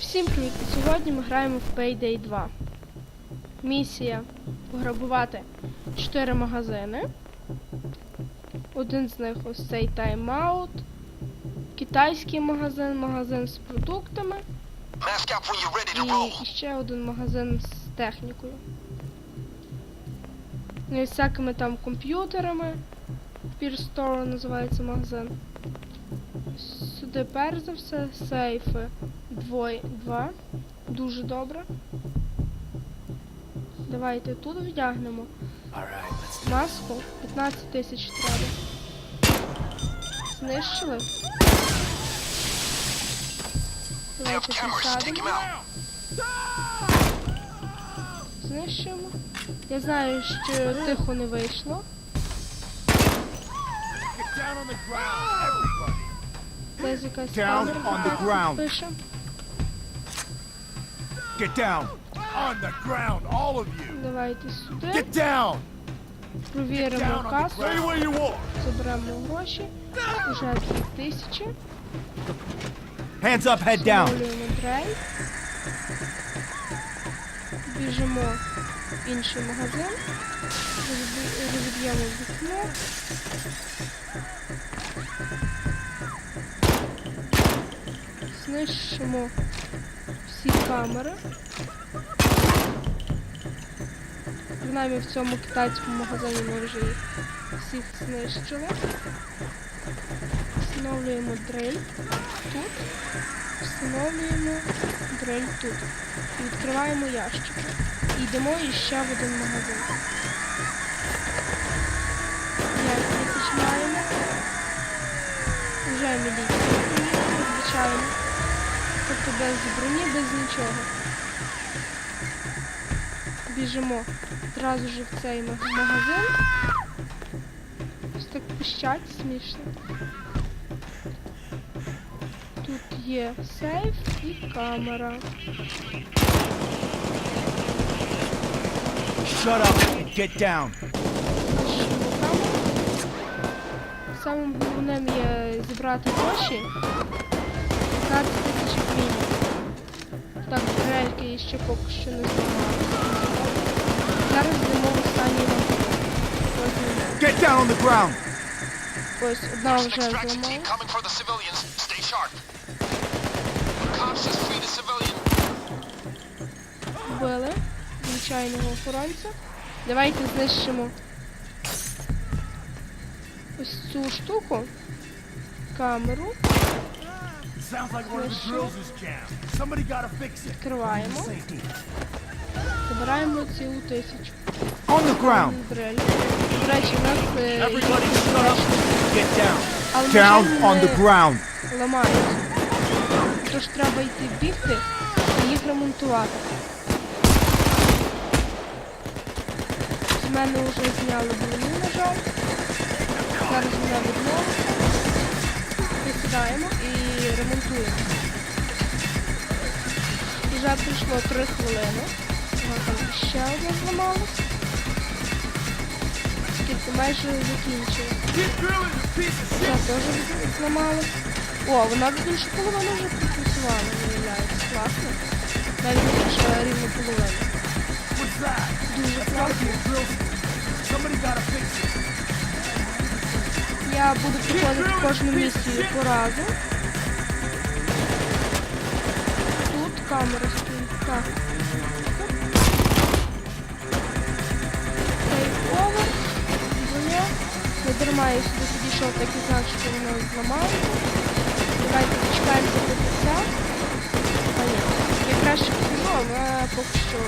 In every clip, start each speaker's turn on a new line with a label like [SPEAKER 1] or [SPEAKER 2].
[SPEAKER 1] Всім привіт! Сьогодні ми граємо в Payday 2. Місія пограбувати 4 магазини. Один з них ось цей тайм-аут. Китайський магазин, магазин з продуктами. І ще один магазин з технікою. Ну і всякими там комп'ютерами. Peer Store називається магазин. Сюди перш за все сейфи двоє, два. Дуже добре. Давайте тут вдягнемо маску. 15 тисяч треба. Знищили. Давайте
[SPEAKER 2] out.
[SPEAKER 1] Знищуємо. Я знаю, що тихо не вийшло. Десь якась камера
[SPEAKER 3] on the ground.
[SPEAKER 1] пише.
[SPEAKER 3] Get down. On the ground, all of you.
[SPEAKER 1] Давайте сюди.
[SPEAKER 3] Get down.
[SPEAKER 1] Провіримо касу. Заберемо гроші. Уже 2000.
[SPEAKER 3] Hands up, head down.
[SPEAKER 1] Дрейф. Біжимо в інший магазин. Розіб'ємо вікно. Знищимо всі камери. Принаймні в цьому китайському магазині ми вже їх всіх знищили. Встановлюємо дрель тут. Встановлюємо дрель тут. І відкриваємо ящики. І йдемо іще в один магазин. 5 тисяч маємо. Вже. Тобто без броні, без нічого. Біжимо одразу ж в цей магазин. Ось так пищать смішно. Тут є сейф і камера.
[SPEAKER 3] Shut up. Get down.
[SPEAKER 1] Самим головним є зібрати гроші. 15 тисяч як мінімум. Так, рельки ще поки що не зламалися. Зараз йдемо в останній.
[SPEAKER 3] Get down on the ground.
[SPEAKER 1] Ось одна вже зламала. Вбили звичайного охоронця. Давайте знищимо ось цю штуку. Камеру. Відкриваємо. Забираємо цілу тисячу.
[SPEAKER 3] On the ground.
[SPEAKER 1] До речі, у нас е.
[SPEAKER 3] Get down.
[SPEAKER 1] Але
[SPEAKER 3] Down
[SPEAKER 1] машини
[SPEAKER 3] on the
[SPEAKER 1] не
[SPEAKER 3] ground.
[SPEAKER 1] ламають. Тож треба йти бігти і їх ремонтувати. З мене вже зняли броню, на жаль. Зараз вона відновиться. Присідаємо і ремонтуємо. Вже пройшло 3 хвилини. Ага, там ще одна зламалась. Скільки майже Це
[SPEAKER 3] shit.
[SPEAKER 1] теж зламали. О, вона більше половини вже пропрацювала, виявляється. Класно. Навіть більше рівно половини. Дуже класно. Я буду проходити кожну місію по разу. Камера стоїть. Так. Цей овер. Броня. Не дарма я сюди підійшов, так і знав, що воно зламається. Давайте почекаємо до кінця. А ні. Я краще побіжу, але поки що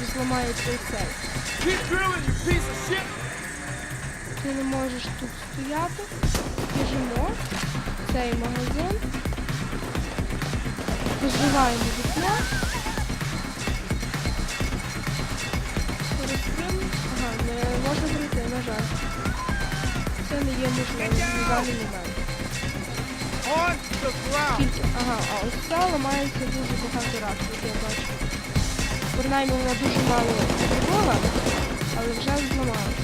[SPEAKER 1] не зламає цей цей. Ти не можеш тут стояти. Біжимо цей магазин. Розбиваємо вікно. Розкримо. Ага, не можна пройти, на жаль. Це не є можливо
[SPEAKER 3] ground.
[SPEAKER 1] Скільки? Ага, а ось це ламається дуже багато разів, як я бачу. Принаймні вона дуже мало зробила, але вже зламалася.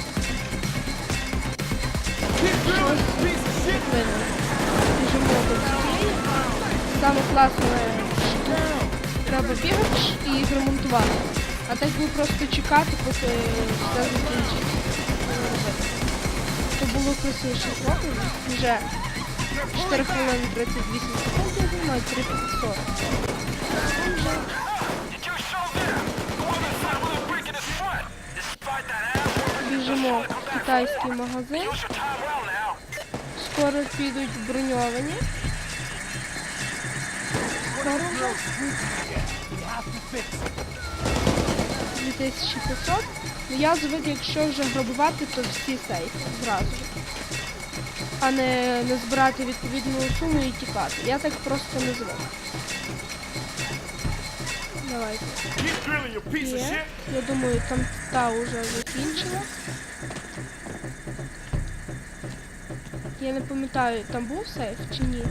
[SPEAKER 1] Біжимо до цієї. Саме класне, треба бігати і їх ремонтувати. А так би просто чекати, поки все закінчиться. Це було красивіше зроблено. Вже 4 хвилини 38 секунд, я думаю, 3 40. Вже
[SPEAKER 2] Did you show them? The woman said we were breaking his front. Despite that ass,
[SPEAKER 1] біжимо в китайський магазин. Скоро підуть броньовані. Скоро вже. 2500. Ну я звик, якщо вже грабувати, то всі сейфи зразу. А не, не збирати відповідну суму і тікати. Я так просто не звик. Давайте. Є. Я думаю, там та вже закінчила. Я не пам'ятаю, там був сейф чи ні.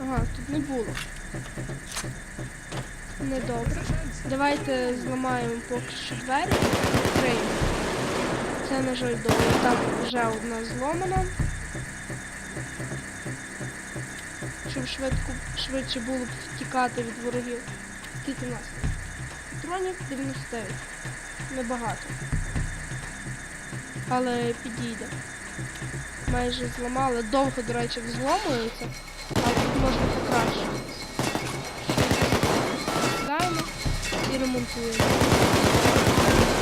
[SPEAKER 1] Ага, тут не було. Недобре. Давайте зламаємо поки що двері. Відкриємо. Це, на жаль, добре. Там вже одна зломана. Щоб швидко, швидше було б втікати від ворогів. Скільки в нас? Патронів 99. Небагато. Але підійде. Майже зламали. Довго, до речі, взломується, можна покращити. І ремонтуємо.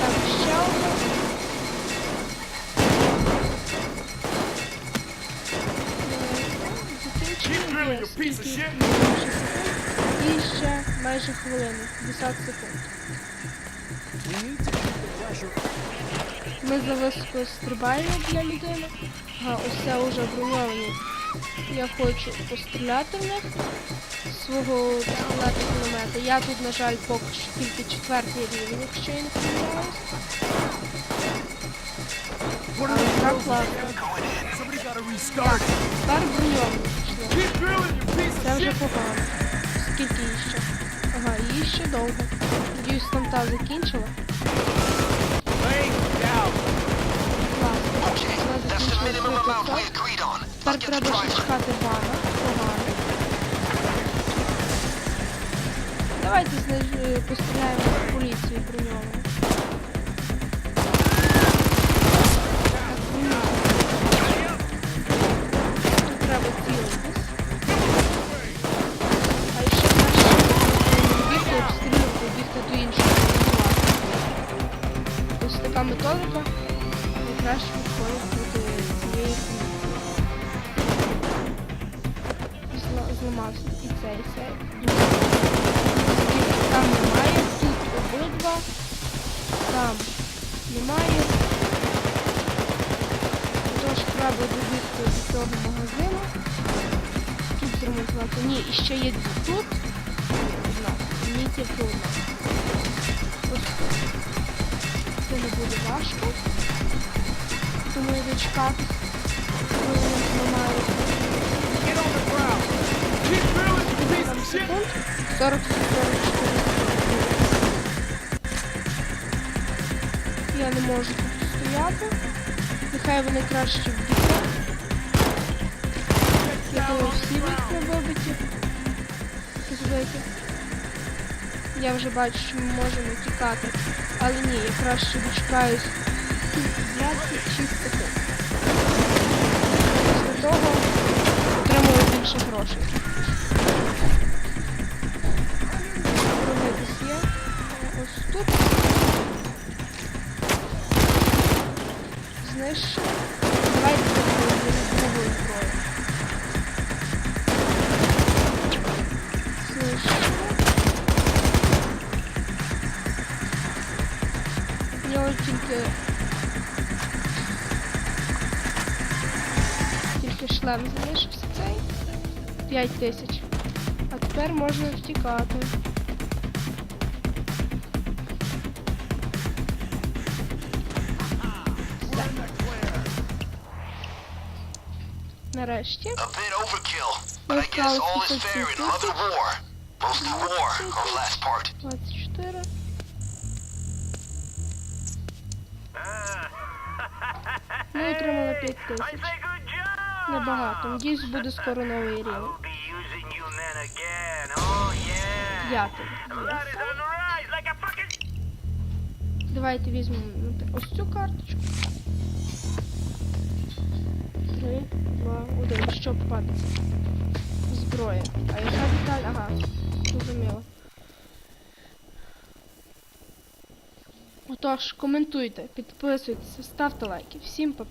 [SPEAKER 1] Так, ще одна. І ще майже хвилину, 50 секунд. Ми зависко стрибаємо для людини. Ага, ось це вже броньовані. Я хочу постріляти в них свого пістолета кулемета. Я тут, на жаль, поки що тільки четвертий рівень, якщо я не помиляюсь. Так
[SPEAKER 3] restart.
[SPEAKER 1] Тепер
[SPEAKER 3] piece of
[SPEAKER 1] Це вже погано. Скільки її ще? Ага, її ще довго. Надіюсь, там та закінчила. Класно. Вона закінчила Тепер треба чекати вана. Погано. Давайте зниж- е, постріляємо в поліцію. Так, броньовану. Тут треба цілитись. А ще краще бігти, обстрілювати, бігти до іншого. Ось така методика найкраще підходить Зламався і цей. Оскільки Там немає, тут обидва, там немає. Тож треба добігти до цього магазину. Тут зремонтувати. Ні, і ще є тут. Ні, тільки одна. Це не буде важко. Думаю, дочекати. Коли 40 44 Я не можу тут стояти. Нехай вони краще вбігли. Я думаю, всі вікна вибиті. Розбиті. Я вже бачу, що ми можемо тікати. Але ні, я краще дочекаюсь 26 секунд. Після того отримую більше грошей. Знищили. Давайте спробуємо з другої зброї. Знищили. У нього тільки... Тільки шлем залишився цей. 5 тисяч. А тепер можна втікати.
[SPEAKER 2] War, our last part.
[SPEAKER 1] 24. Ми отримали 5 тисяч. Небагато. Надіюсь, буде скоро новий рівень.
[SPEAKER 2] Again. Oh.
[SPEAKER 1] Давайте візьмемо ну, ось цю карточку. Три, два, один. Що попаде? Зброя. А яка деталь? Ага, зрозуміло. Отож, коментуйте, підписуйтесь, ставте лайки. Всім па-па.